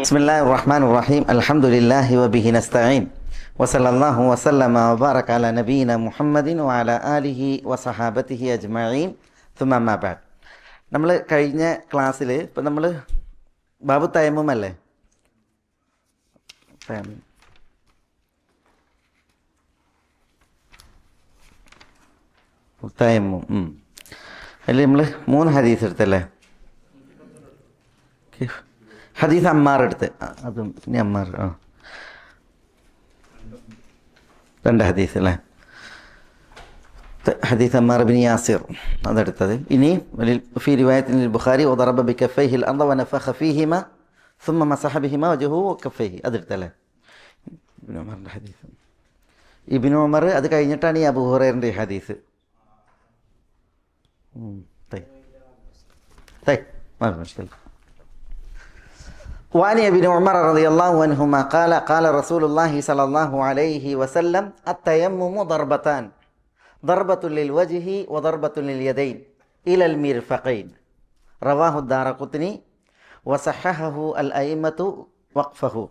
بسم الله الرحمن الرحيم الحمد لله وبه نستعين وصلى الله وسلم وبارك على نبينا محمد وعلى آله وصحابته أجمعين ثم ما بعد നമ്മൾ കഴിഞ്ഞ ക്ലാസ്സിൽ ഇപ്പം നമ്മൾ ബാബു തയമ്മും അല്ലേ തയമ്മും. തയമ്മും ഉം. അതിൽ നമ്മൾ മൂന്ന് ഹദീസ് എടുത്തല്ലേ ഹദീസ് അമ്മാർ എടുത്ത് ആ, അതും ഇനി അമ്മാർ ആ രണ്ട് ഹദീസ് അല്ലേ ത- ഹദീസ് അമ്മാർ ബിൻ യാസിർ അതെടുത്തത് ഇനി വലിൽ- ഫി റിവായത്തിൽ ബുഖാരി وضرب بكفيه الأرض ونفخ فيهما ثم مسح بهما وجهه وكفيه അതെടുത്തല്ലേ ഇബ്നു ഉമറിൻ്റെ ഹദീസ് ഇബിനു ഉമർ അത് കഴിഞ്ഞിട്ടാണ് ഈ അബൂഹുറേറിൻ്റെ ഈ ഹദീസ് ഉം, طيب طيب ما في مشكلة وعن ابن عمر رضي الله عنهما قال قال رسول الله صلى الله عليه وسلم التيمم ضربتان ضربة للوجه وضربة لليدين إلى المرفقين. رواه الدار قطني وصححه الأئمة وقفه.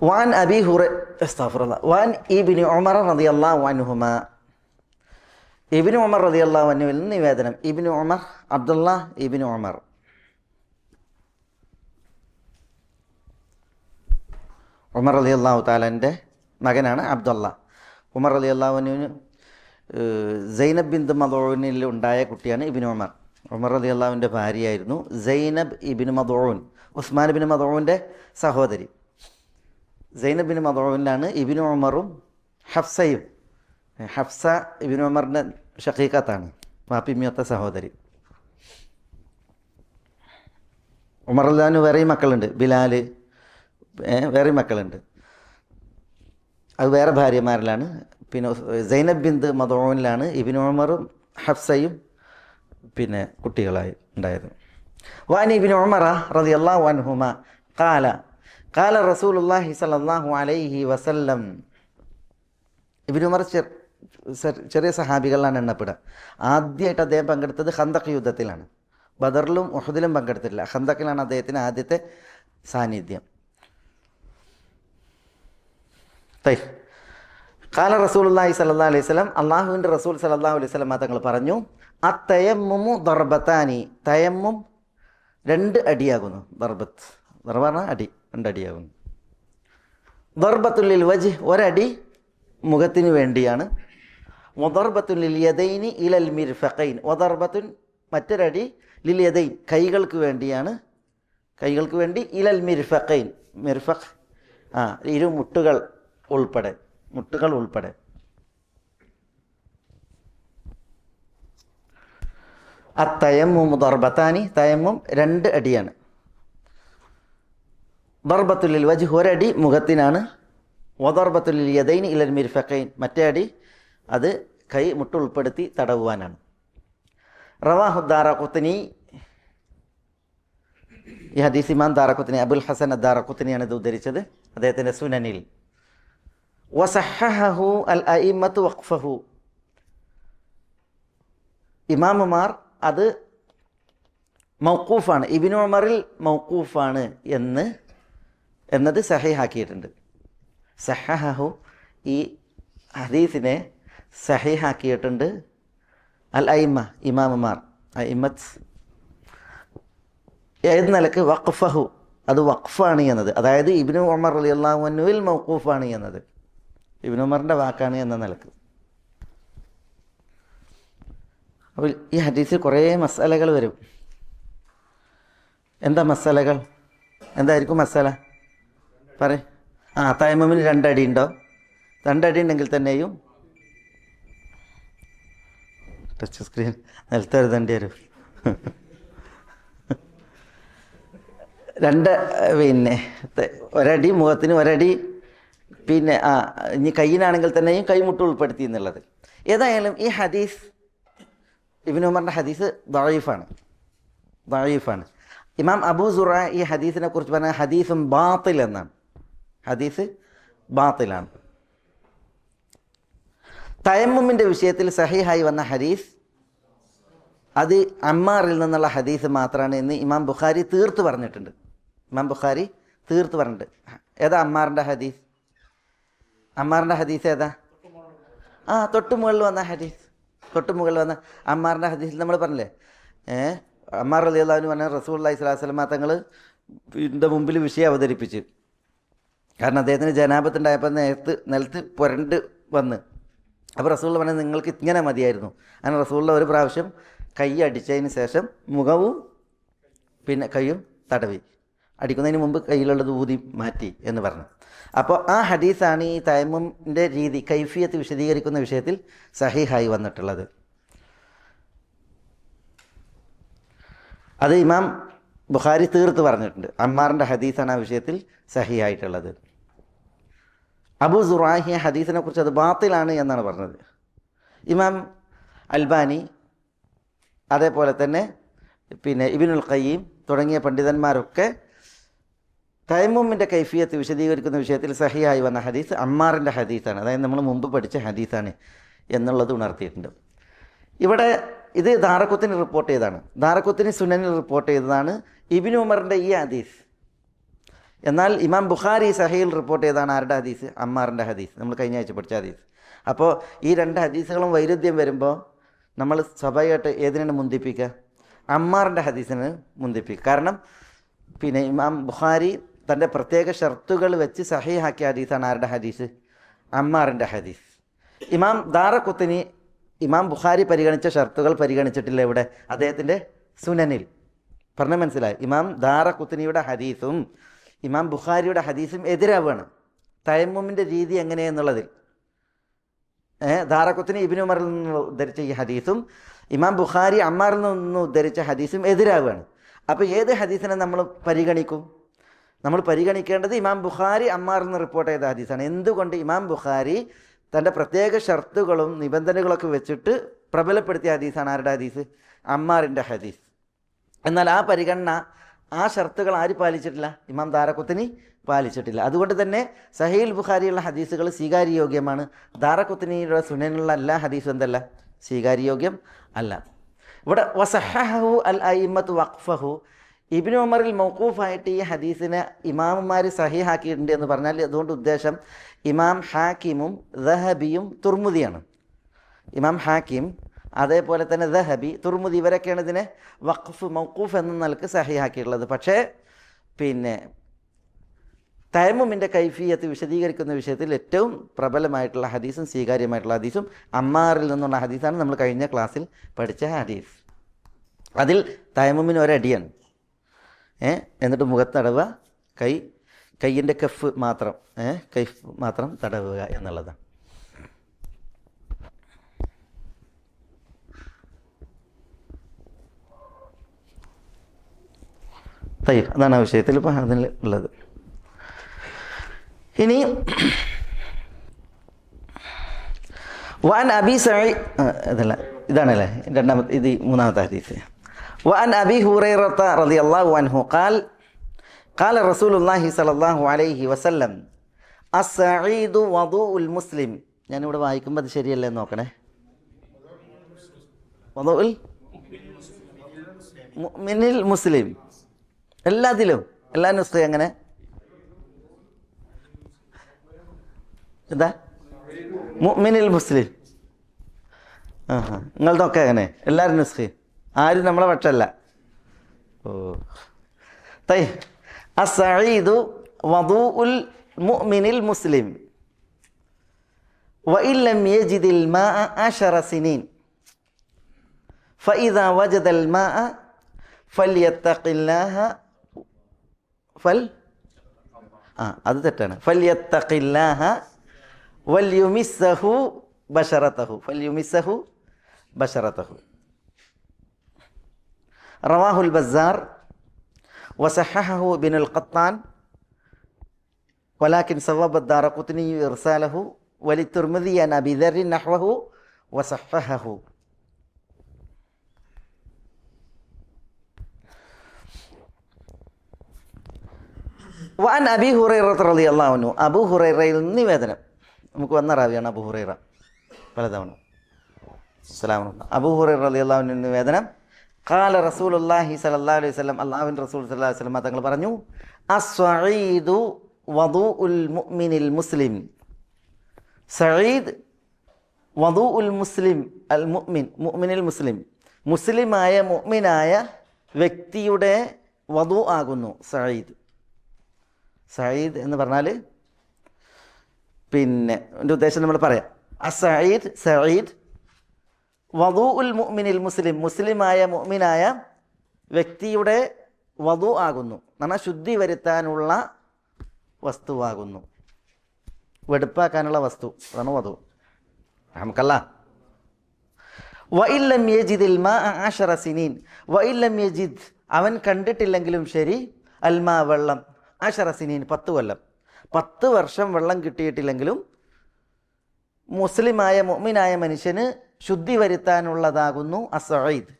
وعن أبي هريرة أستغفر الله وعن ابن عمر رضي الله عنهما ഇബിനു ഉമർ റതി അള്ളാഹു അന്നുവിൽ നിന്ന് നിവേദനം. ഇബിനു ഉമർ അബ്ദുള്ള ഇബിനു ഉമർ. ഉമർ അലി അള്ളാഹു താലന്റെ മകനാണ് അബ്ദുള്ള ഉമർ അലി അള്ളാഹുവിന് സൈനബ് ബിന്ദ് മദോനിൽ ഉണ്ടായ കുട്ടിയാണ് ഇബിനു ഉമർ. ഉമർ അലി അള്ളാഹുവിന്റെ ഭാര്യയായിരുന്നു സൈനബ് ഇബിന് മദോൻ ഉസ്മാൻ ബിൻ മദോവിന്റെ സഹോദരി. സൈനബ് ബിൻ മദോവിനാണ് ഇബിനു ഉമറും ഹഫ്സയും ഹഫ്സ ഇബിൻ ഉമറിന്റെ ഷക്കീക്കത്താണ് മാപ്പിമ്മിയത്തെ സഹോദരി. ഉമർ അല്ലാന് വേറെയും മക്കളുണ്ട്. ബിലാൽ വേറെയും മക്കളുണ്ട്. അത് വേറെ ഭാര്യമാരിലാണ്. പിന്നെ സൈനബ് ബിന്ദ് മദോനിലാണ് ഇബിൻ ഉമറും ഹഫ്സയും പിന്നെ കുട്ടികളായി ഉണ്ടായത്. വാനി ഇബിൻ ഉമറ റതി അള്ളാഹു അൻഹുമ കാല കാല റസൂൽ അള്ളാഹി സലാഹു അലൈഹി വസല്ലം. ഇബിൻ ഉമർ ചെറിയ സഹാബികളിലാണ് എണ്ണപ്പെടുക. ആദ്യമായിട്ട് അദ്ദേഹം പങ്കെടുത്തത് ഹന്തക് യുദ്ധത്തിലാണ്. ബദറിലും ഉഹദിലും പങ്കെടുത്തിട്ടില്ല. ഹന്തക്കിലാണ് അദ്ദേഹത്തിന് ആദ്യത്തെ സാന്നിധ്യം. തൈ. കാല റസൂലുള്ളാഹി സല്ലല്ലാഹു അലൈഹി വസല്ലം അള്ളാഹുവിന്റെ റസൂൽ സല്ലല്ലാഹു അലൈഹി സ്വലം തങ്ങൾ പറഞ്ഞു ആ തയമ്മു ദർബത്താനി. തയമ്മും രണ്ട് അടിയാകുന്നു. ദർബത്ത്. ദർബ പറഞ്ഞാൽ അടി രണ്ടടിയാകുന്നു. ദർബത്തുള്ളിൽ വജ് ഒരടി മുഖത്തിന് വേണ്ടിയാണ് വദർബത്തുൻ ലിൽ യദൈനി ഇലൽ മിർഫക്കൈൻ വദർബത്തുൻ മറ്റൊരടി ലിലിയതൈൻ കൈകൾക്ക് വേണ്ടിയാണ്. കൈകൾക്ക് വേണ്ടി ഇലൽ മിർഫക്കൈൻ മിർഫഖ് ആ ഇരു മുട്ടുകൾ ഉൾപ്പെടെ. മുട്ടുകൾ ഉൾപ്പെടെ. ആ തയമ്മും ദർബത്താനി തയമ്മും രണ്ട് അടിയാണ്. ദർബത്തുല്ലിൽ വജ് ഒരടി മുഖത്തിനാണ്. വദർബത്തുല്ലിൽ യദൈൻ ഇലൽ മിർഫക്കൈൻ മറ്റേ അടി അത് കൈ മുട്ട് ഉൾപ്പെടുത്തി തടവുവാനാണ്. റവാഹു ദാറഖുത്തനി ഈ ഹദീസ് ഇമാം ദാറഖുത്തനി അബുൽ ഹസൻ ദാറഖുത്തനിയാണ് ഇത് ഉദ്ധരിച്ചത്. അദ്ദേഹത്തിന്റെ സുനനിൽ. വസഹഹു അൽ അയിമത്ത് വഖഫഹു. ഇമാമുമാർ അത് മൗക്കൂഫാണ് ഇബിനു ഉമറിൽ മൗക്കൂഫാണ് എന്ന് എന്നത് സഹിഹാക്കിയിട്ടുണ്ട്. സഹഹു ഈ ഹദീസിനെ സഹിഹാക്കിയിട്ടുണ്ട്. അൽ ഐമ ഇമാമമാർ ഐമത്ത് ഏത് നിലയ്ക്ക്? വഖഫഹു. അത് വഖഫാണ് എന്നത്. അതായത് ഇബിനു ഉമർ അലി അള്ളാഹുവിൽ മൗക്കൂഫാണ് എന്നത്. ഇബിനു ഉമറിന്റെ വാക്കാണ് എന്ന നിലയ്ക്ക്. അപ്പോൾ ഈ ഹദീസിൽ കുറേ മസാലകൾ വരും. എന്താ മസാലകൾ? എന്തായിരിക്കും മസാല? പറ ആ തായ്മമിന് രണ്ടടി ഉണ്ടോ? രണ്ടടി ഉണ്ടെങ്കിൽ തന്നെയും ടച്ച് സ്ക്രീൻ നിലത്ത് എഴുതേണ്ടി വരും. രണ്ട് പിന്നെ ഒരടി മുഖത്തിന് ഒരടി പിന്നെ ആ ഇനി കയ്യിനാണെങ്കിൽ തന്നെയും കൈമുട്ട് ഉൾപ്പെടുത്തി എന്നുള്ളത്. ഏതായാലും ഈ ഹദീസ് ഇബിൻ ഉമറിന്റെ ഹദീസ് ദഴീഫാണ് ദഴീഫാണ് ഇമാം അബൂ സുറ ഈ ഹദീസിനെ കുറിച്ച് പറഞ്ഞ ഹദീസും ബാത്തിൽ എന്നാണ്. ഹദീസ് ബാത്തിലാണ്. തയമ്മുമിന്റെ വിഷയത്തിൽ സഹിഹായി വന്ന ഹദീസ് അത് അമ്മാറിൽ നിന്നുള്ള ഹദീസ് മാത്രമാണ് എന്ന് ഇമാം ബുഖാരി തീർത്ത് പറഞ്ഞിട്ടുണ്ട്. ഇമാം ബുഖാരി തീർത്ത് പറഞ്ഞിട്ടുണ്ട്. ഏതാ അമ്മാറിന്റെ ഹദീസ്? അമ്മാറിന്റെ ഹദീസ് ഏതാ? ആ തൊട്ട് മുകളിൽ വന്ന ഹദീസ്. തൊട്ട് മുകളിൽ വന്ന അമ്മാറിന്റെ ഹദീസിൽ നമ്മൾ പറഞ്ഞില്ലേ? ഏ അമ്മാർ അലി അള്ളാഹുവിന് പറഞ്ഞ റസൂൽ അള്ളഹി സ്വലാസ്ലമ തങ്ങൾ ഇതിന്റെ മുമ്പിൽ വിഷയം അവതരിപ്പിച്ച്. കാരണം അദ്ദേഹത്തിന് ജനാപത്തുണ്ടായപ്പോൾ നേരത്ത് നിലത്ത് പുരണ്ട് വന്ന്. അപ്പോൾ റസൂള്ള പറഞ്ഞത് നിങ്ങൾക്ക് ഇങ്ങനെ മതിയായിരുന്നു. അങ്ങനെ റസൂള്ള ഒരു പ്രാവശ്യം കൈ അടിച്ചതിന് ശേഷം മുഖവും പിന്നെ കൈയും തടവി. അടിക്കുന്നതിന് മുമ്പ് കയ്യിലുള്ളത് ഊതി മാറ്റി എന്ന് പറഞ്ഞു. അപ്പോൾ ആ ഹദീസാണ് ഈ തയമ്മിന്റെ രീതി കൈഫിയത്ത് വിശദീകരിക്കുന്ന വിഷയത്തിൽ സഹിഹായി വന്നിട്ടുള്ളത്. അത് ഇമാം ബുഖാരി തീർത്ത് പറഞ്ഞിട്ടുണ്ട്. അമ്മാറിന്റെ ഹദീസാണ് ആ വിഷയത്തിൽ സഹിയായിട്ടുള്ളത് അബു സുറാഹി ഹദീസിനെ കുറിച്ച് അത് ബാത്തിലാണ് എന്നാണ് പറഞ്ഞത്. ഇമാം അൽബാനി അതേപോലെ തന്നെ പിന്നെ ഇബിനുൽ ഖയ്യീം തുടങ്ങിയ പണ്ഡിതന്മാരൊക്കെ തൈമുമ്മിന്റെ കൈഫിയത്ത് വിശദീകരിക്കുന്ന വിഷയത്തിൽ സഹിയായി വന്ന ഹദീസ് അമ്മാറിന്റെ ഹദീസാണ്. അതായത് നമ്മൾ മുമ്പ് പഠിച്ച ഹദീസാണ് എന്നുള്ളത് ഉണർത്തിയിട്ടുണ്ട്. ഇവിടെ ഇത് ദാറക്കുത്തിന് റിപ്പോർട്ട് ചെയ്തതാണ്. ദാറക്കുത്തിന് സുനനിൽ റിപ്പോർട്ട് ചെയ്തതാണ് ഇബിൻ ഉമറിന്റെ ഈ ഹദീസ്. എന്നാൽ ഇമാം ബുഖാരി സഹയിൽ റിപ്പോർട്ട് ചെയ്താണ് ആരുടെ ഹദീസ്? അമ്മാറിന്റെ ഹദീസ്. നമ്മൾ കഴിഞ്ഞ ആഴ്ച പഠിച്ച ഹദീസ്. അപ്പോൾ ഈ രണ്ട് ഹദീസുകളും വൈരുദ്ധ്യം വരുമ്പോൾ നമ്മൾ സ്വാഭാവികമായിട്ട് ഏതിനാണ് മുന്തിപ്പിക്കുക? അമ്മാറിന്റെ ഹദീസിന് മുന്തിപ്പിക്കുക. കാരണം പിന്നെ ഇമാം ബുഖാരി തന്റെ പ്രത്യേക ഷർത്തുകൾ വെച്ച് സഹിഹാക്കിയ ഹദീസാണ് ആരുടെ ഹദീസ്? അമ്മാറിന്റെ ഹദീസ്. ഇമാം ദാറക്കുത്തിനി ഇമാം ബുഖാരി പരിഗണിച്ച ഷർത്തുകൾ പരിഗണിച്ചിട്ടില്ല ഇവിടെ. അദ്ദേഹത്തിന്റെ സുനനിൽ. പറഞ്ഞ മനസ്സിലായി. ഇമാം ദാറക്കുത്തിനിയുടെ ഹദീസും ഇമാം ബുഖാരിയുടെ ഹദീസും എതിരാവുകയാണ് തയമ്മുമിന്റെ രീതി എങ്ങനെയെന്നുള്ളതിൽ. ധാരക്കുത്തിന് ഇബിൻ ഉമറിൽ നിന്ന് ഉദ്ധരിച്ച ഈ ഹദീസും ഇമാം ബുഖാരി അമ്മാറിൽ നിന്ന് ഉദ്ധരിച്ച ഹദീസും എതിരാവുകയാണ് അപ്പോൾ ഏത് ഹദീസിനെ നമ്മൾ പരിഗണിക്കും? നമ്മൾ പരിഗണിക്കേണ്ടത് ഇമാം ബുഖാരി അമ്മാറിൽ നിന്ന് റിപ്പോർട്ട് ചെയ്ത ഹദീസാണ്. എന്തുകൊണ്ട് ഇമാം ബുഖാരി തന്റെ പ്രത്യേക ഷർത്തുകളും നിബന്ധനകളൊക്കെ വെച്ചിട്ട് പ്രബലപ്പെടുത്തിയ ഹദീസാണ്? ആരുടെ ഹദീസ്? അമ്മാറിന്റെ ഹദീസ്. എന്നാൽ ആ പരിഗണന ആ ഷർത്തുകൾ ആര് പാലിച്ചിട്ടില്ല? ഇമാം ദാരക്കുത്തിനി പാലിച്ചിട്ടില്ല. അതുകൊണ്ട് തന്നെ സഹീൽ ബുഖാരിയുള്ള ഹദീസുകൾ സ്വീകാര്യയോഗ്യമാണ്. ദാറക്കുത്തിനിയുടെ സുനനുള്ള എല്ലാ ഹദീസും എന്തല്ല? സ്വീകാര്യയോഗ്യം അല്ല. ഇവിടെ വസഹു അൽ അയിമത്ത് വഖഫഹു. ഇബിൻ ഉമറിൽ മൗക്കൂഫായിട്ട് ഈ ഹദീസിനെ ഇമാമുമാർ സഹിഹാക്കിയിട്ടുണ്ട് എന്ന് പറഞ്ഞാൽ അതുകൊണ്ട് ഉദ്ദേശം ഇമാം ഹാക്കിമും ദഹബിയും തുർമുദിയാണ്. ഇമാം ഹാക്കിം അതേപോലെ തന്നെ ദഹബി തുർമുദി ഇവരൊക്കെയാണ് ഇതിനെ വഖഫ് മൗക്കൂഫ് എന്ന നിലയ്ക്ക് സഹിയാക്കിയിട്ടുള്ളത് പക്ഷേ പിന്നെ തയമുമിന്റെ കൈഫിയത്ത് വിശദീകരിക്കുന്ന വിഷയത്തിൽ ഏറ്റവും പ്രബലമായിട്ടുള്ള ഹദീസും സ്വീകാര്യമായിട്ടുള്ള ഹദീസും അമ്മാറിൽ നിന്നുള്ള ഹദീസാണ് നമ്മൾ കഴിഞ്ഞ ക്ലാസ്സിൽ പഠിച്ച ഹദീസ്. അതിൽ തയമുമിന് ഒരടിയാണ് ഏ എന്നിട്ട് മുഖത്ത് തടവുക കൈ കയ്യിന്റെ കഫ് മാത്രം ഏ കൈ മാത്രം തടവുക എന്നുള്ളതാണ്. തയ്യ് അതാണ് ആ വിഷയത്തിൽ ഇപ്പോൾ അതിൽ ഉള്ളത്. ഇനി വൻ അബി സൈ അതല്ല ഇതാണല്ലേ? രണ്ടാമത്തെ ഇത് മൂന്നാമത്തെ ഹരീസ് വൻ അബി ഹുറൈറത്ത റതി അള്ളാഹു അൻഹു കാൽ കാല റസൂൽ الله صلى الله عليه وسلم السعيد وضوء المسلم ഞാനിവിടെ വായിക്കുമ്പോൾ അത് ശരിയല്ലേ നോക്കണേ. വധു ഉൽ മിനിൽ മുസ്ലിം. എല്ലാത്തിലും എല്ലാ നുസ്ഖ എങ്ങനെ എന്താ മുഅ്മിനിൽ മുസ്ലിം ആ ഹാ നിങ്ങളതൊക്കെ അങ്ങനെ എല്ലാവരും നുസ്ഖയും ആരും നമ്മളെ പക്ഷമല്ല ഓ തൈ അസഈദു വദൂഉൽ മുഅ്മിനിൽ മുസ്ലിം وإن لم يجد الماء عشر سنين فإذا وجد الماء فليتق الله ഫൽ ആ അത് തെറ്റാണ് ഫല്യത്തഖില്ലാഹ വല്യുമിസ്സഹു ബഷറത്തഹു ഫല്യുമിസ്സഹു ബഷറത്തഹു റവാഹുൽ ബസാർ وصححه ابن القطان ولكن صواب الدار قطني إرساله وللترمذي عن أبي ذر نحوه وصححه വൻ അബി ഹുറൈറ റളി അള്ളാഹുനു അബു ഹുറൈറയിൽ നിവേദനം നമുക്ക് വന്ന റാവിയാണ് അബു ഹുറൈറ. പലതവണ. അസ്സലാമു അബു ഹുറൈറ അലി അള്ളാഹുനു നിവേദനം കാല ഖാല റസൂലുള്ളാഹി സ്വല്ലല്ലാഹു അലൈഹി വസല്ലം അള്ളാഹുവിൻ റസൂൽ അലൈഹി വസല്ലം തങ്ങൾ പറഞ്ഞു അസ്വഈദു ഉൽ മുഅ്മിനിൽ മുസ്ലിം. സഈദ് ഉൽ മുസ്ലിം അൽ മുഅ്മിൻ മുഅ്മിനിൽ മുസ്ലിം. മുസ്ലിമായ മുഅ്മിനായ വ്യക്തിയുടെ വധു ആകുന്നു സഈദ്. സഈദ് എന്ന് പറഞ്ഞാൽ പിന്നെ എന്റെ ഉദ്ദേശം നമ്മൾ പറയാം. അസഈദ് സയ്യിദ് വധു ഉൽ മുഅ്മിനിൽ മുസ്ലിം മുസ്ലിമായ മുഅ്മിനായ വ്യക്തിയുടെ വധു ആകുന്നു. എന്നാൽ ശുദ്ധി വരുത്താനുള്ള വസ്തുവാകുന്നു. വെടുപ്പാക്കാനുള്ള വസ്തു അതാണ് വധു. നമുക്കല്ല വഇല്ലം യജിദിൽ മാ ആഷറ സിനീൻ. വഇല്ലം യജിദ് അവൻ കണ്ടിട്ടില്ലെങ്കിലും ശരി അൽമാ വെള്ളം. ആഷറ സിനീൻ പത്ത് കൊല്ലം. പത്ത് വർഷം വെള്ളം കിട്ടിയിട്ടില്ലെങ്കിലും മുസ്ലിമായ മുഅ്മിനായ മനുഷ്യന് ശുദ്ധി വരുത്താനുള്ളതാകുന്നു അസഈദ്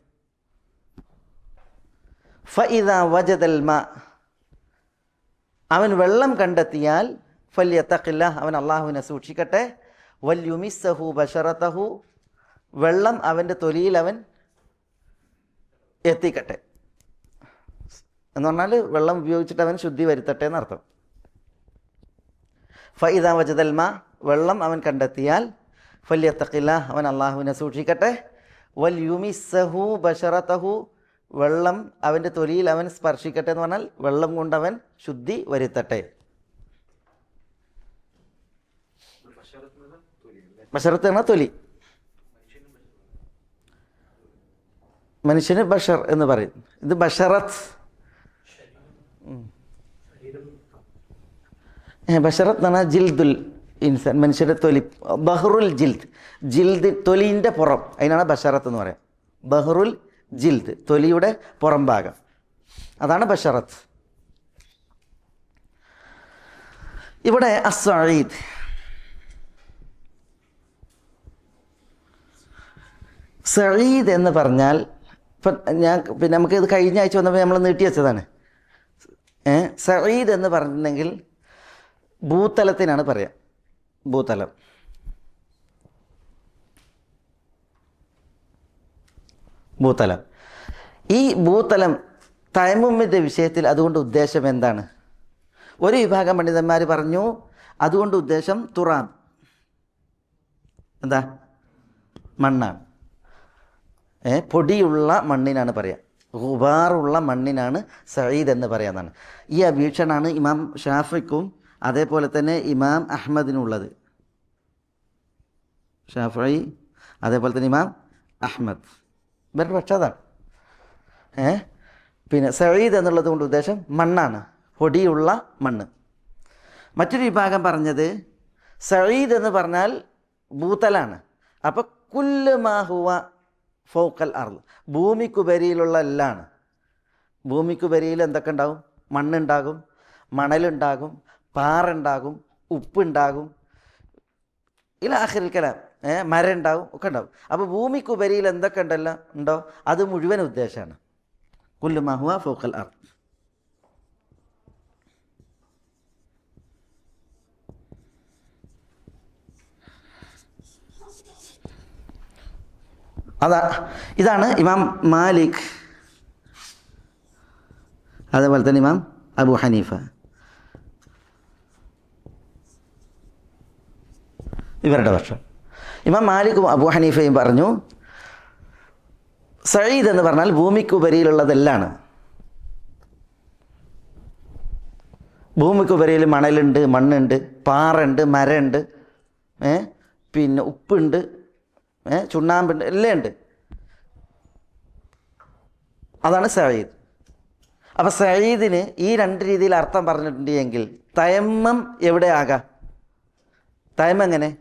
ഫഇദ വജദൽ മാ. അവൻ വെള്ളം കണ്ടെത്തിയാൽ ഫല്യ തഖില്ല അവൻ അള്ളാഹുവിനെ സൂക്ഷിക്കട്ടെ. വല്യുമിസ്സഹു ബഷറത്തഹു വെള്ളം അവന്റെ തൊലിയിൽ അവൻ എത്തിക്കട്ടെ. എന്ന് പറഞ്ഞാൽ വെള്ളം ഉപയോഗിച്ചിട്ട് അവൻ ശുദ്ധി വരുത്തട്ടെ എന്നർത്ഥം. ഫൈദ വജതൽമ വെള്ളം അവൻ കണ്ടെത്തിയാൽ ഫല്യത്തക്കില്ല അവൻ അള്ളാഹുവിനെ സൂക്ഷിക്കട്ടെ. വൽ യുമിസഹു ബഷറത്തഹു വെള്ളം അവന്റെ തൊലിയിൽ അവൻ സ്പർശിക്കട്ടെ എന്ന് പറഞ്ഞാൽ വെള്ളം കൊണ്ട് അവൻ ശുദ്ധി വരുത്തട്ടെ. ബഷറത്ത് എന്ന തൊലി. മനുഷ്യന് ബഷർ എന്ന് പറയും. ഇത് ബഷറത്ത് ബഷറത്ത് ജിൽദുൽ ഇൻസാൻ മനുഷ്യരുടെ തൊലി. ബഹ്റുൽ ജിൽദ്. ജിൽദ് തൊലിന്റെ പുറം. അതിനാണ് ബഷറത്ത് എന്ന് പറയാം. ബഹ്റുൽ ജിൽദ് തൊലിയുടെ പുറം ഭാഗം. അതാണ് ബഷറത്ത്. ഇവിടെ അസ്വീദ് സഴീദ് എന്ന് പറഞ്ഞാൽ ഇപ്പം ഞാൻ പിന്നെ നമുക്ക് ഇത് കഴിഞ്ഞ ആഴ്ച വന്നപ്പോൾ നമ്മൾ നീട്ടി വെച്ചതാണ്. ഏ? സഈദ് എന്ന് പറഞ്ഞിട്ടുണ്ടെങ്കിൽ ഭൂതലത്തിനാണ് പറയാം. ഭൂതലം. ഭൂതലം. ഈ ഭൂതലം തയമുമ്മിന്റെ വിഷയത്തിൽ അതുകൊണ്ട് ഉദ്ദേശം എന്താണ്? ഒരു വിഭാഗം പണ്ഡിതന്മാർ പറഞ്ഞു അതുകൊണ്ട് ഉദ്ദേശം തുറാം. എന്താ? മണ്ണാണ്. പൊടിയുള്ള മണ്ണിനാണ് പറയുക ഗുബാറുള്ള മണ്ണിനാണ് സയ്യിദ് എന്ന് പറയാന്നാണ് ഈ വീക്ഷണാണ് ഇമാം ഷാഫിക്കും അതേപോലെ തന്നെ ഇമാം അഹമ്മദിനുള്ളത് ഷാഫി അതേപോലെ തന്നെ ഇമാം അഹമ്മദ് ഇവരുടെ പക്ഷേ അതാണ്. ഏ? പിന്നെ സയ്യിദ് എന്നുള്ളത് കൊണ്ട് ഉദ്ദേശം മണ്ണാണ്. പൊടിയുള്ള മണ്ണ്. മറ്റൊരു വിഭാഗം പറഞ്ഞത് സയ്യിദ് എന്ന് പറഞ്ഞാൽ ഭൂതലാണ്. അപ്പോൾ കുല്ല് മാഹുവ ഫൗക്കൽ അർൾ ഭൂമിക്കുപരിയിലുള്ള എല്ലാണ്. ഭൂമിക്കുപരിയിൽ എന്തൊക്കെ ഉണ്ടാവും മണ്ണുണ്ടാകും മണലുണ്ടാകും പാറുണ്ടാകും ഉപ്പുണ്ടാകും ആഖിറിൽ കലാം മരം ഉണ്ടാവും ഒക്കെ ഉണ്ടാവും അപ്പോൾ ഭൂമിക്കുപരിയിൽ എന്തൊക്കെ ഉണ്ടല്ലോ ഉണ്ടോ? അത് മുഴുവൻ ഉദ്ദേശമാണ്. കുല്ലു ഫോക്കൽ ഫൗക്കൽ അർ അതാ ഇതാണ് ഇമാം മാലിക്. അതേപോലെ തന്നെ ഇമാം അബു ഹനീഫ. ഇവരുടെ പക്ഷം ഇമാം മാലിക്കും അബു ഹനീഫയും പറഞ്ഞു സയ്യിദ് എന്ന് പറഞ്ഞാൽ ഭൂമിക്കുപരിയിലുള്ളതെല്ലാണ്. ഭൂമിക്കുപരിയിൽ മണലുണ്ട് മണ്ണുണ്ട് പാറുണ്ട് മരമുണ്ട് പിന്നെ ഉപ്പുണ്ട് ചുണ്ണാമ്പുണ്ട് എല്ലാം ഉണ്ട്. അതാണ് സയ്യിദ്. അപ്പം സയ്യിദിന് ഈ രണ്ട് രീതിയിൽ അർത്ഥം പറഞ്ഞിട്ടുണ്ട് എങ്കിൽ തയമ്മം എവിടെ ആകാം? തയമ്മ എങ്ങനെ?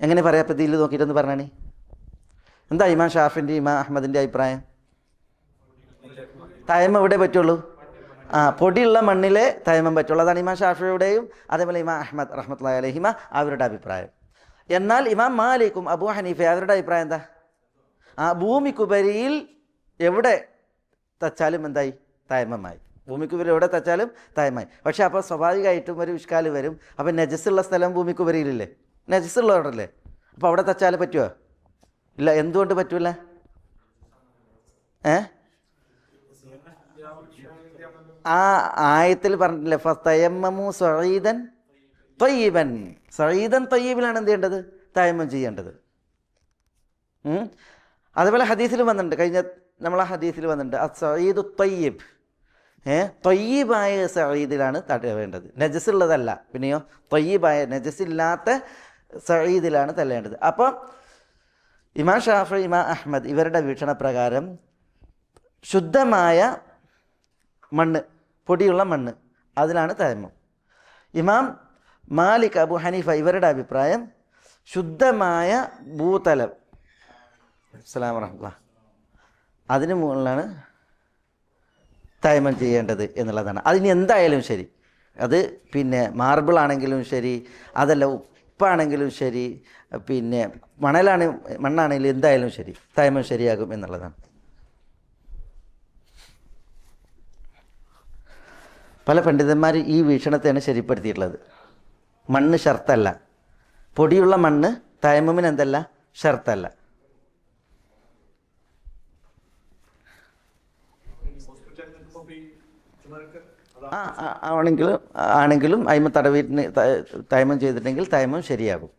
എങ്ങനെ പറയാം? അപ്പം ഇതിൽ നോക്കിയിട്ടൊന്ന് പറഞ്ഞാണി എന്താ ഇമാം ഷാഫിന്റെ ഇമാം അഹമ്മദിന്റെ അഭിപ്രായം? തയമ്മ എവിടെ പറ്റുള്ളൂ? ആ പൊടിയുള്ള മണ്ണിലെ തയമ്മം പറ്റുള്ളൂ. അതാണ് ഇമാം ഷാഫിയുടെയും അതേപോലെ ഇമാം അഹമ്മദ് റഹ്മത്ത് അലഹിമ അവരുടെ അഭിപ്രായം. എന്നാൽ ഇമാം മാലിക്കും അബു ഹനീഫ അവരുടെ അഭിപ്രായം എന്താ? ആ ഭൂമിക്കുപരിയിൽ എവിടെ തച്ചാലും എന്തായി? തായ്മമായി. ഭൂമിക്കുപരി എവിടെ തച്ചാലും തായ്മമായി. പക്ഷേ അപ്പോൾ സ്വാഭാവികമായിട്ടും ഒരു വിഷ്കാൽ വരും. അപ്പം നജസ്സുള്ള സ്ഥലം ഭൂമിക്കുപരിയിലില്ലേ? നജസ്സുള്ളവരല്ലേ അപ്പോൾ അവിടെ തച്ചാൽ പറ്റുമോ ഇല്ല എന്തുകൊണ്ട് പറ്റൂല? ഏ? ആ ആയത്തിൽ പറഞ്ഞിട്ടില്ലേ ഫസ്തയമ്മു സഈദൻ തൊയ്യബൻ. സഈദൻ തയ്യീബിലാണ് എന്ത് ചെയ്യേണ്ടത്? തായ്മം ചെയ്യേണ്ടത്. അതുപോലെ ഹദീസിൽ വന്നിട്ടുണ്ട്. കഴിഞ്ഞ നമ്മൾ ആ ഹദീസിൽ വന്നിട്ടുണ്ട്. ആ സയ്യിദ് തയ്യീബ്. ഏ? തൊയ്യീബായ തടയേണ്ടത് നജസ് ഉള്ളതല്ല പിന്നെയോ തൊയ്യീബായ നജസ് ഇല്ലാത്ത സഈദിലാണ് തല്ലേണ്ടത് അപ്പോൾ ഇമാ ഷാഫി ഇമാ അഹമ്മദ് ഇവരുടെ വീക്ഷണപ്രകാരം ശുദ്ധമായ മണ്ണ് പൊടിയുള്ള മണ്ണ് അതിലാണ് തയമ്മം ഇമാം മാലിക് അബു ഹനീഫ ഇവരുടെ അഭിപ്രായം ശുദ്ധമായ ഭൂതലം. അസ്സലാമു വറഹമുല്ല അതിന് മുകളിലാണ് തൈമം ചെയ്യേണ്ടത് എന്നുള്ളതാണ്. അതിന് എന്തായാലും ശരി. അത് പിന്നെ മാർബിൾ ആണെങ്കിലും ശരി അതല്ല ഉപ്പാണെങ്കിലും ശരി പിന്നെ മണലാണ് മണ്ണാണെങ്കിലും എന്തായാലും ശരി. തൈമം ശരിയാകും എന്നുള്ളതാണ്. പല പണ്ഡിതന്മാർ ഈ വീക്ഷണത്തെയാണ് ശരിപ്പെടുത്തിയിട്ടുള്ളത്. മണ്ണ് ഷർത്തല്ല. പൊടിയുള്ള മണ്ണ് തയമമിന് എന്തല്ല? ഷർത്തല്ല. ആണെങ്കിലും ആണെങ്കിലും അയിമ തടവീട്ടിന് തയമം ചെയ്തിട്ടുണ്ടെങ്കിൽ തയമം ശരിയാകും.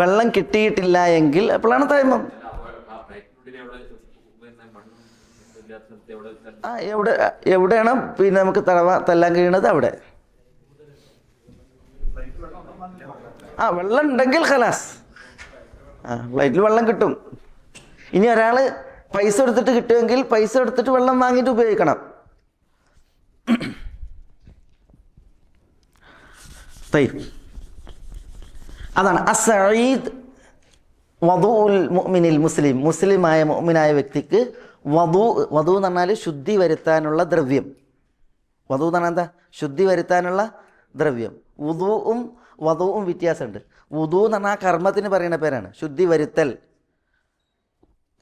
വെള്ളം കിട്ടിയിട്ടില്ല എങ്കിൽ അപ്പോഴാണ് തയമം ആ ഫ്ലൈറ്റിനുള്ളിൽ അവിടെ പിന്നെ മണ്ണും ഇല്ലാത്ത സ്ഥലത്ത് എവിടെ തന്നെ ആ എവിടെ എവിടെയാണ്? പിന്നെ നമുക്ക് തടവ തല്ലാൻ കഴിയുന്നത് അവിടെ. ആ വെള്ളം ഉണ്ടെങ്കിൽ ഖലാസ്. ആ ഫ്ലൈറ്റിൽ വെള്ളം കിട്ടും. ഇനി ഒരാൾ പൈസ എടുത്തിട്ട് കിട്ടുമെങ്കിൽ പൈസ എടുത്തിട്ട് വെള്ളം വാങ്ങിയിട്ട് ഉപയോഗിക്കണം. അതാണ് അസീദ് വധുൽ മുഅ്മിനിൽ മുസ്ലിം. മുസ്ലിമായ മുഅ്മിനായ വ്യക്തിക്ക് വധു വധു എന്ന് പറഞ്ഞാൽ ശുദ്ധി വരുത്താനുള്ള ദ്രവ്യം. വധു എന്ന് പറഞ്ഞാൽ എന്താ? ശുദ്ധി വരുത്താനുള്ള ദ്രവ്യം. വുതുവും വധുവും വ്യത്യാസമുണ്ട്. വുതു എന്ന് പറഞ്ഞാൽ ആ കർമ്മത്തിന് പറയുന്ന പേരാണ്. ശുദ്ധി വരുത്തൽ.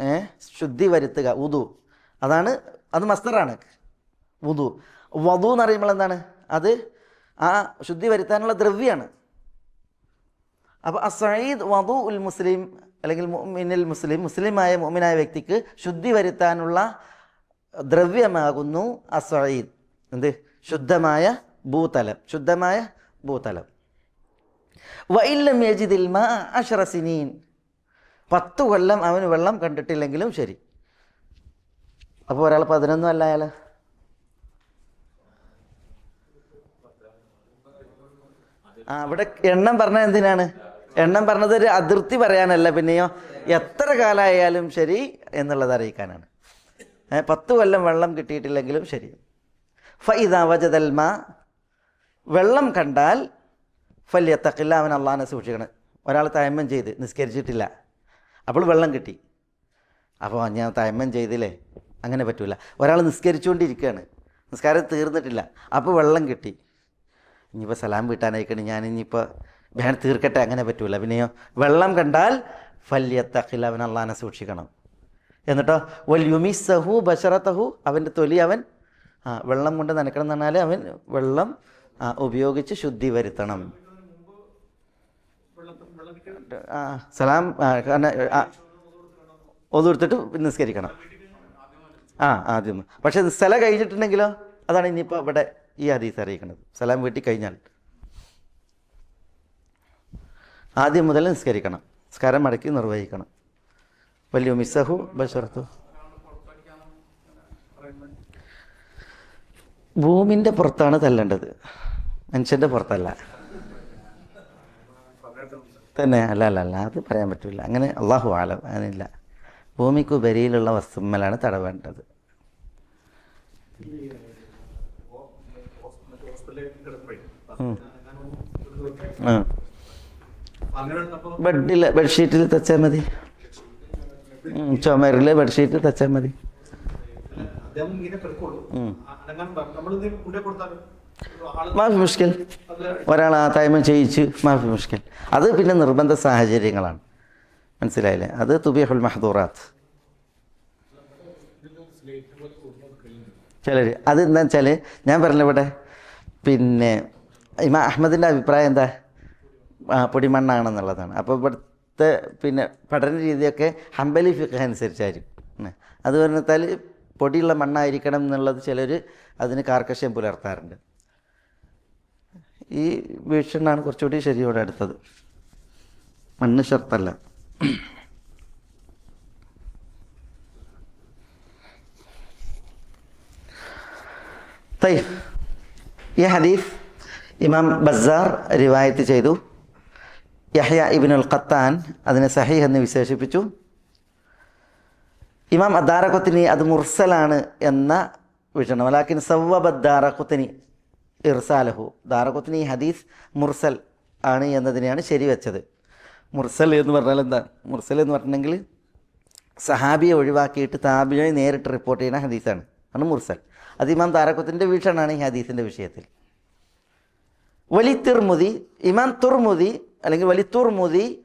ഏ? ശുദ്ധി വരുത്തുക. ഉദു അതാണ് അത് മസ്തറാണ്. വുതു വധു എന്ന് പറയുമ്പോൾ എന്താണ്? അത് ആ ശുദ്ധി വരുത്താനുള്ള ദ്രവ്യമാണ് അപ്പോൾ അസൈദ് വധു ഉൽ മുസ്ലിം അല്ലെങ്കിൽ മുഅ്മിനിൽ മുസ്ലിം മുസ്ലിമായ മുഅ്മിനായ വ്യക്തിക്ക് ശുദ്ധി വരുത്താനുള്ള ദ്രവ്യമാകുന്നു അസീദ് എന്ത്? ശുദ്ധമായ ഭൂതലം. ശുദ്ധമായ ഭൂതലം. വൈല്ലം മാ അഷറസിനീൻ പത്ത് കൊല്ലം അവന് വെള്ളം കണ്ടിട്ടില്ലെങ്കിലും ശരി. അപ്പോൾ ഒരാൾ പതിനൊന്നും അല്ല അയാൾ ആ അവിടെ എണ്ണം പറഞ്ഞ എന്തിനാണ്? എണ്ണം പറഞ്ഞത് ഒരു അതിർത്തി പറയാനല്ല പിന്നെയോ എത്ര കാലമായാലും ശരി എന്നുള്ളത് അറിയിക്കാനാണ്. പത്ത് കൊല്ലം വെള്ളം കിട്ടിയിട്ടില്ലെങ്കിലും ശരി. ഫൈദ വജതൽമ വെള്ളം കണ്ടാൽ ഫല്യത്തക്കില്ല അവൻ അള്ളാഹാനെ സൂക്ഷിക്കണം. ഒരാൾ തയമ്മം ചെയ്ത് നിസ്കരിച്ചിട്ടില്ല അപ്പോൾ വെള്ളം കിട്ടി. അപ്പോൾ ഞാൻ തയമ്മം ചെയ്തില്ലേ? അങ്ങനെ പറ്റൂല. ഒരാൾ നിസ്കരിച്ചുകൊണ്ടിരിക്കുകയാണ് നിസ്കാരം തീർന്നിട്ടില്ല അപ്പോൾ വെള്ളം കിട്ടി. ഇനിയിപ്പോൾ സലാം വീട്ടാനായിക്കണി. ഞാൻ ഇനിയിപ്പോൾ വേണം തീർക്കട്ടെ അങ്ങനെ പറ്റൂല. പിന്നെയോ വെള്ളം കണ്ടാൽ ഫല്യത്തഖിൽ അവൻ അള്ളാനെ സൂക്ഷിക്കണം. എന്നിട്ടോ വൽ യുമിസഹു ബഷറത്തഹു അവന്റെ തൊലി അവൻ വെള്ളം കൊണ്ട് നനക്കണം എന്ന് അവൻ വെള്ളം ഉപയോഗിച്ച് ശുദ്ധി വരുത്തണം. ആ സലാം കാരണം ഒതുർത്തിട്ട് നിസ്കരിക്കണം. ആ ആദ്യം. പക്ഷെ സ്ഥലം കഴിഞ്ഞിട്ടുണ്ടെങ്കിലോ? അതാണ് ഇനിയിപ്പോൾ ഇവിടെ ഈ ഹദീസ് അറിയിക്കുന്നത് സലാം വീട്ടിൽ കഴിഞ്ഞാൽ ആദ്യം മുതൽ നിസ്കരിക്കണം. നിസ്കാരം മടക്കി നിർവഹിക്കണം. വലിയ മിസ്സഹു ബഷറത്തു. ഭൂമിന്റെ പുറത്താണ് തല്ലേണ്ടത്. മനുഷ്യന്റെ പുറത്തല്ല. തന്നെ അല്ല അല്ല അല്ല അത് പറയാൻ പറ്റില്ല അങ്ങനെ അള്ളാഹു ആലം അങ്ങനെയില്ല. ഭൂമിക്ക് ഉപരിയിലുള്ള വസ്തുമ്മലാണ് തടവേണ്ടത്. ആ. ബെഡിൽ ബെഡ്ഷീറ്റിൽ തച്ചാൽ മതി. ചുമരിൽ ബെഡ്ഷീറ്റ് തച്ചാൽ മതി. മാഫി മുഷ്കിൽ. ഒരാൾ ആ തായ്മ ചെയ്യിച്ച് മാഫി മുഷ്കിൽ. അത് പിന്നെ നിർബന്ധ സാഹചര്യങ്ങളാണ്. മനസ്സിലായില്ലേ? അത് തുബിഹുൽ മഹദൂറാത്ത്. ചിലർ അത് എന്താ വെച്ചാൽ ഞാൻ പറഞ്ഞ ഇവിടെ? പിന്നെ ഇമാ അഹമ്മദിന്റെ അഭിപ്രായം എന്താ? പൊടിമണ്ണാണെന്നുള്ളതാണ്. അപ്പോൾ ഇവിടുത്തെ പിന്നെ പഠന രീതിയൊക്കെ ഹംബലി ഫിഖ അനുസരിച്ചായിരിക്കും. അത് പറഞ്ഞാൽ പൊടിയുള്ള മണ്ണായിരിക്കണം എന്നുള്ളത് ചിലർ അതിന് കാർക്കശ്യം പുലർത്താറുണ്ട് ഈ വീക്ഷണമാണ് കുറച്ചുകൂടി ശരിയോടെ അടുത്തത്. മണ്ണ് ഷർത്തല്ല തൈ. ഈ ഹദീഫ് ഇമാം ബസാർ റിവായത്ത് ചെയ്തു. യഹ്യ ഇബിനുൽ ഖത്താൻ അതിനെ സഹീഹ് എന്ന് വിശേഷിപ്പിച്ചു. ഇമാം അദ്ദാറഖുത്തിനി അത് മുർസലാണ് എന്ന വീക്ഷണം അലാക്കിൻ സവ്വബദ്ദാറഖുത്തിനി ഇർസാലഹു. ദാറഖുത്തിനി ഹദീസ് മുർസൽ ആണ് എന്നതിനെയാണ് ശരിവെച്ചത്. മുർസൽ എന്ന് പറഞ്ഞാൽ എന്താ? മുർസൽ എന്ന് പറഞ്ഞെങ്കിൽ സഹാബിയെ ഒഴിവാക്കിയിട്ട് താബിയെ നേരിട്ട് റിപ്പോർട്ട് ചെയ്യുന്ന ഹദീസാണ്. ആണ് മുർസൽ. അത് ഇമാം താരക്കുത്തിന്റെ വീക്ഷണമാണ് ഈ ഹദീസിന്റെ വിഷയത്തിൽ. വലി തിർമുതി ഇമാം തുർമുദി അല്ലെങ്കിൽ വലി തുർമുദി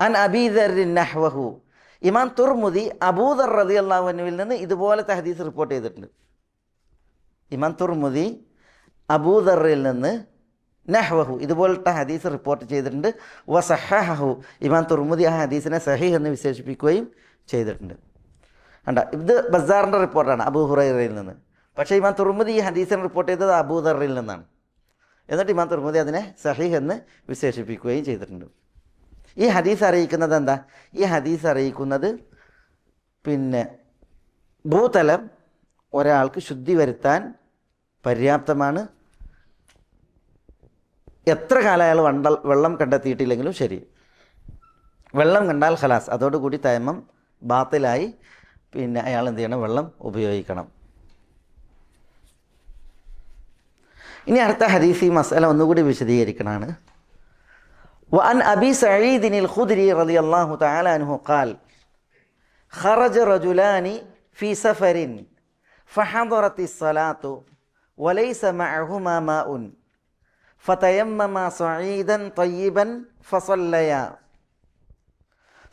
അൻ അബീദറിൻ നഹ്വഹു. ഇമാം തുർമുദി അബൂദർ റതി അള്ളാഹുവിനുവിൽ നിന്ന് ഇതുപോലത്തെ ഹദീസ് റിപ്പോർട്ട് ചെയ്തിട്ടുണ്ട്. ഇമാം തുർമുദി അബൂദറിൽ നിന്ന് നഹ്വഹു ഇതുപോലത്തെ ഹദീസ് റിപ്പോർട്ട് ചെയ്തിട്ടുണ്ട്. വ വസഹഹു ഇമാം തുർമുദി ആ ഹദീസിനെ സഹീഹ് എന്ന് വിശേഷിപ്പിക്കുകയും ചെയ്തിട്ടുണ്ട്. കണ്ട ഇത് ബസാറിന്റെ റിപ്പോർട്ടാണ് അബൂ ഹുറൈറയിൽ നിന്ന്. പക്ഷേ ഇമാം തുർമുദി ഈ ഹദീസിനെ റിപ്പോർട്ട് ചെയ്തത് അബൂദറിൽ നിന്നാണ്. എന്നിട്ട് ഇമാം തുർമുദി അതിനെ സഹീഹ് എന്ന് വിശേഷിപ്പിക്കുകയും ചെയ്തിട്ടുണ്ട്. ഈ ഹദീസ് അറിയിക്കുന്നത് എന്താ? ഈ ഹദീസ് അറിയിക്കുന്നത് പിന്നെ ഭൂതലം ഒരാൾക്ക് ശുദ്ധി വരുത്താൻ പര്യാപ്തമാണ്. എത്ര കാലം അയാൾ വെള്ളം കണ്ടെത്തിയിട്ടില്ലെങ്കിലും ശരി. വെള്ളം കണ്ടാൽ ഖലാസ്. അതോടുകൂടി തയമം ബാത്തിലായി പിന്നെ അയാൾ എന്ത് ചെയ്യണം? വെള്ളം ഉപയോഗിക്കണം. ഇനി അടുത്ത ഹദീസ് ഈ മസാല ഒന്നുകൂടി വിശദീകരിക്കണമാണ് وعن أبي سعيد الخدري رضي الله تعالى عنه قال خرج رجلان في سفر فحضرت الصلاة وليس معهما ماء فتيمما صعيدا طيبا فصليا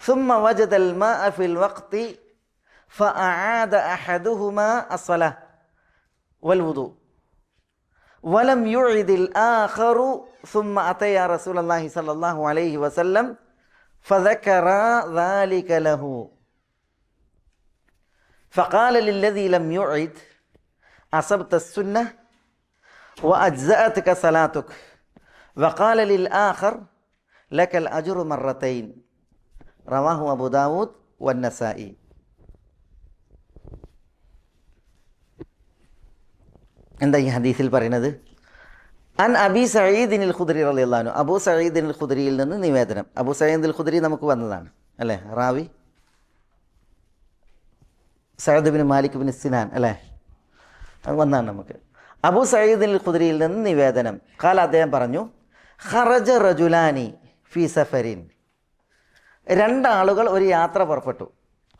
ثم وجد الماء في الوقت فأعاد أحدهما الصلاة والوضوء ولم يعد الآخر ثم أتيا رسول الله صلى الله عليه وسلم فذكر ذلك له. فقال للذي لم يعد أصبت السنة وأجزأتك صلاتك. وقال للآخر لك الأجر مرتين. رواه أبو داود والنسائي. എന്താ ഈ ഹദീസിൽ പറയുന്നത്? അൻ അബി സയ്യിദിൻ അൽ ഖുദരി റളിയല്ലാഹു അബു സയ്യിദിൻ ഖുദരിയിൽ നിന്ന് നിവേദനം. അബു സയ്യിദ് അൽ ഖുദരി നമുക്ക് വന്നതാണ് അല്ലേ? റാവി? Sayyid bin Malik bin Sinan അല്ലേ? അത് വന്നാണ് നമുക്ക്. അബു സയ്യിദ് അൽ ഖുദരിയിൽ നിന്ന് നിവേദനം. കാല അദ്ദേഹം പറഞ്ഞു ഖറജ റജുലാനി ഫി സഫരിൻ. രണ്ടാളുകൾ ഒരു യാത്ര പുറപ്പെട്ടു.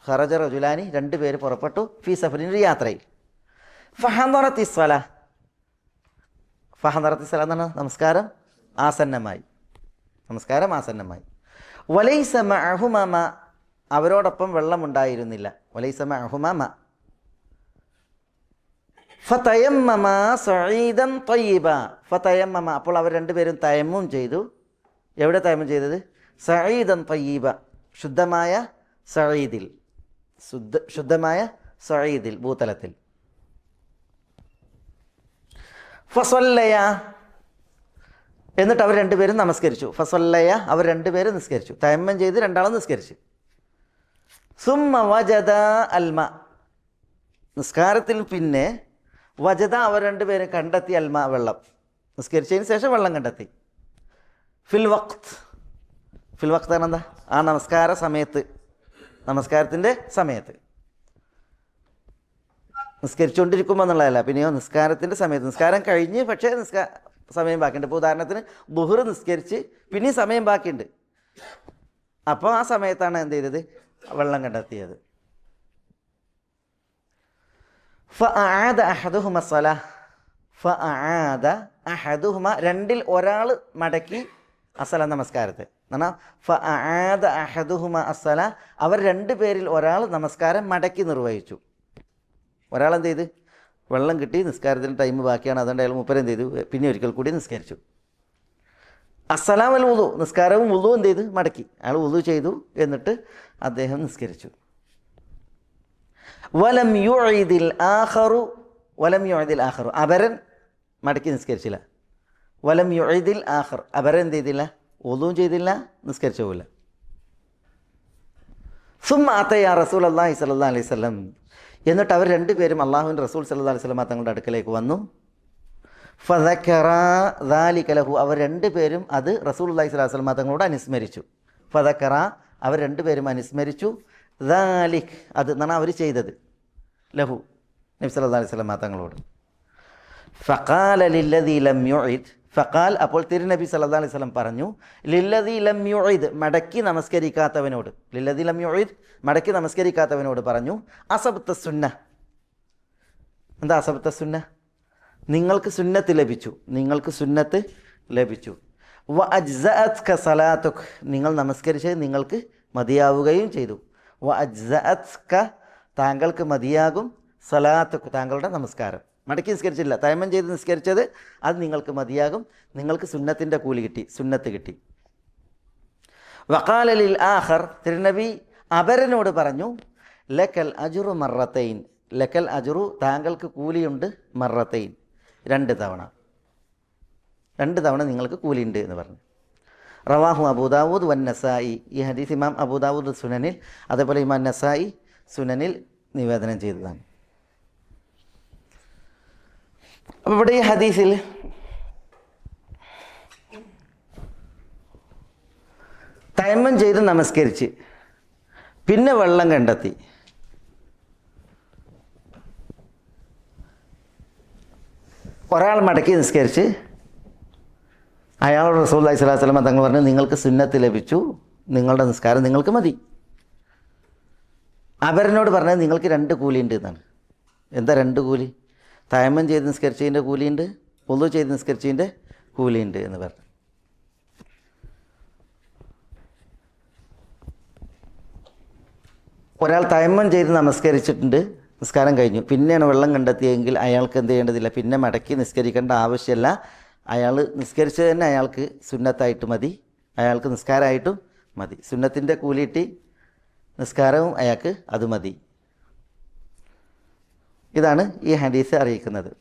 ഖറജ റജുലാനി രണ്ട് പേര് പുറപ്പെട്ടു ഫി സഫരിൻ ഒരു യാത്രയിൽ. ഫഹദറത്തി സ്വല. ഫഹദറത്തി സ്വല എന്നാണ്? നമസ്കാരം. ആസന്നമായി. നമസ്കാരം ആസന്നമായി. വലൈസമ അഹുമാമ അവരോടൊപ്പം വെള്ളമുണ്ടായിരുന്നില്ല. വലൈസമ അഹുമാമ ഫതയമ്മമ സഈദൻ ത്വയ്യിബ ഫതയമ്മമ അപ്പോൾ അവർ രണ്ടുപേരും തയമ്മും ചെയ്തു. എവിടെ തയമ്മം ചെയ്തത്? സഈദൻ ത്വയ്യിബ ശുദ്ധമായ സഈദിൽ. ശുദ്ധ ശുദ്ധമായ സഈദിൽ ഭൂതലത്തിൽ. ഫസല്ലയ എന്നിട്ട് അവർ രണ്ടുപേരും നമസ്കരിച്ചു. ഫസ്വല്ലയ അവർ രണ്ടുപേരും നിസ്കരിച്ചു. തയമ്മം ചെയ്ത് രണ്ടാളും നിസ്കരിച്ചു. സുമ്മ വജത അൽമ. നിസ്കാരത്തിൽ പിന്നെ വജത അവർ രണ്ടുപേരും കണ്ടെത്തി അൽമ വെള്ളം. നിസ്കരിച്ചതിന് ശേഷം വെള്ളം കണ്ടെത്തി. ഫിൽ വക്ത് ഫിൽ വക്ത് ആണ് എന്താ ആ നമസ്കാര സമയത്ത്. നമസ്കാരത്തിന്റെ സമയത്ത്. നിസ്കരിച്ചുകൊണ്ടിരിക്കുമ്പോൾ എന്നുള്ളതല്ല. പിന്നെയോ നിസ്കാരത്തിന്റെ സമയത്ത്. നിസ്കാരം കഴിഞ്ഞ് പക്ഷേ നിസ്കാ സമയം ബാക്കിയുണ്ട്. ഇപ്പോൾ ഉദാഹരണത്തിന് ബുഹർ നിസ്കരിച്ച് പിന്നെയും സമയം ബാക്കിയുണ്ട്. അപ്പോൾ ആ സമയത്താണ് എന്ത് ചെയ്തത്? വെള്ളം കണ്ടെത്തിയത്. ഫഅആദ അഹദുഹുമ ഫഅആദ അഹദുഹുമ. രണ്ടിൽ ഒരാൾ മടക്കി അസല നമസ്കാരത്തെ. എന്നാ ഫഅആദ അഹദുഹുമ അസല. അവർ രണ്ടു പേരിൽ ഒരാൾ നമസ്കാരം മടക്കി നിർവഹിച്ചു. ഒരാൾ എന്ത് ചെയ്ത് വെള്ളം കിട്ടി നിസ്കാരത്തിന് ടൈം ബാക്കിയാണ്. അതുകൊണ്ട് അയാൾ മുപ്പരം എന്ത് ചെയ്തു? പിന്നെ ഒരിക്കൽ കൂടി നിസ്കരിച്ചു. അസ്സലാം അൽ വുളു നിസ്കാരവും ഉദു എന്ത് ചെയ്തു? മടക്കി. അയാൾ ഉദു ചെയ്തു എന്നിട്ട് അദ്ദേഹം നിസ്കരിച്ചു. വലം യു ഇതിൽ ആഹറു വലം യു ഇതിൽ ആഹറു അപരൻ മടക്കി നിസ്കരിച്ചില്ല. വലം യു ഇതിൽ ആഹർ അപരൻ എന്ത് ചെയ്തില്ല? വുളുവും ചെയ്തില്ല നിസ്കരിച്ചു പോകില്ല സും ആത്തയ റസൂൽ അള്ളാഹി അലൈഹി സ്വലം എന്നിട്ട് അവർ രണ്ടുപേരും അള്ളാഹുവിന്റെ റസൂൽ സല്ലാ അലൈഹി സ്വലം തങ്ങളുടെ അടുക്കലേക്ക് വന്നു. ഫതക്കറ ലഹു. അവർ രണ്ടുപേരും അത് റസൂൽ അള്ളാഹി സ്വലാഹു വസ്ലം തങ്ങളോട് അനുസ്മരിച്ചു. ഫതക്കറ അവർ രണ്ടുപേരും അനുസ്മരിച്ചു. ദാലിഖ് അത് എന്നാണ് അവർ ചെയ്തത്. ലഹു നബി സല്ലാ അലൈഹി സ്വലം തങ്ങളോട്. ഫഖാല ലില്ലദി ലം യുഇദ്. ഫഖാൽ അപ്പോൾ തിരുനബി സല്ലാ അലൈഹി സ്വലം പറഞ്ഞു ലില്ലതി ലം യുഇദ് മടക്കി നമസ്കരിക്കാത്തവനോട് ലില്ലതി ലം യുഇദ് മടക്കി നമസ്കരിക്കാത്തവനോട് പറഞ്ഞു അസബത്ത സുന്ന എന്താ അസബത്ത സുന്ന? നിങ്ങൾക്ക് സുന്നത്ത് ലഭിച്ചു നിങ്ങൾക്ക് സുന്നത്ത് ലഭിച്ചു. വ അജ്സഅത് ക സലാത്തുക് നിങ്ങൾ നമസ്കരിച്ചത് നിങ്ങൾക്ക് മതിയാവുകയും ചെയ്തു. വ അജ്സഅത് ക താങ്കൾക്ക് മതിയാകും സലാത്തുക് താങ്കളുടെ നമസ്കാരം. മടക്കി നിസ്കരിച്ചില്ല. തയമം ചെയ്ത് നിസ്കരിച്ചത് അത് നിങ്ങൾക്ക് മതിയാകും. നിങ്ങൾക്ക് സുന്നത്തിന്റെ കൂലി കിട്ടി. സുന്നത്ത് കിട്ടി. വക്കാലലിൽ ആഹർ തിരുനബി അപരനോട് പറഞ്ഞു ലക്കൽ അജുറു മറത്തൈൻ. ലക്കൽ അജുറു താങ്കൾക്ക് കൂലിയുണ്ട് മറത്തൈൻ. രണ്ട് തവണ. രണ്ട് തവണ നിങ്ങൾക്ക് കൂലിയുണ്ട് എന്ന് പറഞ്ഞു. റവാഹു അബൂദാവൂദ് വൻ നസായി. ഈ ഹദീസ് ഇമാം അബൂദാവൂദ് സുനനിൽ അതേപോലെ ഇമാം നസായി സുനനിൽ നിവേദനം ചെയ്തതാണ്. അപ്പോൾ ഇവിടെ ഈ ഹദീസിൽ തയമ്മം ചെയ്ത് നമസ്കരിച്ച് പിന്നെ വെള്ളം കണ്ടെത്തി. ഒരാൾ മടക്കി നിസ്കരിച്ച് അയാളോട് റസൂൽ അലൈഹി സ്വലാഹു വസ്ലമ തങ്ങൾ പറഞ്ഞു നിങ്ങൾക്ക് സുന്നത്ത് ലഭിച്ചു നിങ്ങളുടെ നിസ്കാരം നിങ്ങൾക്ക് മതി. അവരനോട് പറഞ്ഞത് നിങ്ങൾക്ക് രണ്ട് കൂലി ഉണ്ട് എന്നാണ്. എന്താ രണ്ട് കൂലി? തയമ്മം ചെയ്ത് നിസ്കരിച്ചതിന്റെ കൂലിയുണ്ട് പൊതു ചെയ്ത് നിസ്കരിച്ചതിന്റെ കൂലിയുണ്ട് എന്ന് പറഞ്ഞു. ഒരാൾ തയമം ചെയ്ത് നമസ്കരിച്ചിട്ടുണ്ട് നിസ്കാരം കഴിഞ്ഞു. പിന്നെയാണ് വെള്ളം കണ്ടെത്തിയെങ്കിൽ അയാൾക്ക് എന്ത് ചെയ്യേണ്ടതില്ല? പിന്നെ മടക്കി നിസ്കരിക്കേണ്ട ആവശ്യമല്ല. അയാൾ നിസ്കരിച്ചത് തന്നെ അയാൾക്ക് സുന്നത്തായിട്ട് മതി. അയാൾക്ക് നിസ്കാരമായിട്ടും മതി. സുന്നത്തിന്റെ കൂലിയിട്ട് നിസ്കാരവും അയാൾക്ക് അത് മതി. ഇതാണ് ഈ ഹദീസ് അറിയിക്കുന്നത്.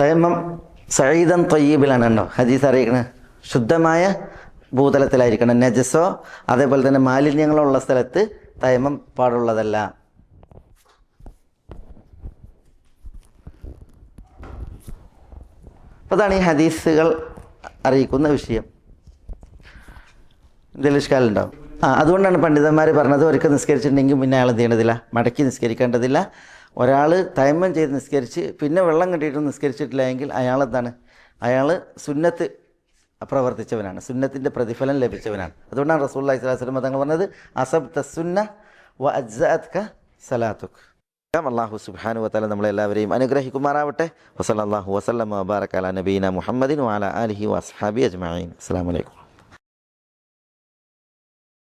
തയമ്മം സഴീദൻ തൊയ്യബിലാണ് ഉണ്ടോ ഹദീസ് അറിയിക്കുന്നത് ശുദ്ധമായ ഭൂതലത്തിലായിരിക്കണം. നജസോ അതേപോലെ തന്നെ മാലിന്യങ്ങളുള്ള സ്ഥലത്ത് തയമ്മം പാടുള്ളതല്ല. അതാണ് ഈ ഹദീസുകൾ അറിയിക്കുന്ന വിഷയം. ഇതിൽ ഇഷ്കാലുണ്ടാവും ആ അതുകൊണ്ടാണ് പണ്ഡിതന്മാർ പറഞ്ഞത് ഒരിക്കൽ നിസ്കരിച്ചിട്ടുണ്ടെങ്കിൽ പിന്നെ അയാൾ എന്ത് ചെയ്യേണ്ടതില്ല? മടക്കി നിസ്കരിക്കേണ്ടതില്ല. ഒരാൾ തയമ്മം ചെയ്ത് നിസ്കരിച്ച് പിന്നെ വെള്ളം കണ്ടിട്ട് നിസ്കരിച്ചിട്ടില്ല എങ്കിൽ അയാൾ എന്താണ്? അയാൾ സുന്നത്ത് പ്രവർത്തിച്ചവനാണ്. സുന്നത്തിന്റെ പ്രതിഫലം ലഭിച്ചവനാണ്. അതുകൊണ്ടാണ് റസൂൽ അലൈഹി സ്വലാസ്ലം തങ്ങൾ പറഞ്ഞത് അസബ് തസുന്ന വ അജ്സഅത് ക സലാത്തുക്. അള്ളാഹു സുബാനു വതആല നമ്മളെല്ലാവരെയും അനുഗ്രഹിക്കുമാറാവട്ടെ. വസല്ലല്ലാഹു വസ്ലം വബാറക അലാ നബീന മുഹമ്മദിൻ വാല അലഹി വസ്ഹാബി അജ്മഈൻ. അസ്സാം അലൈക്കും.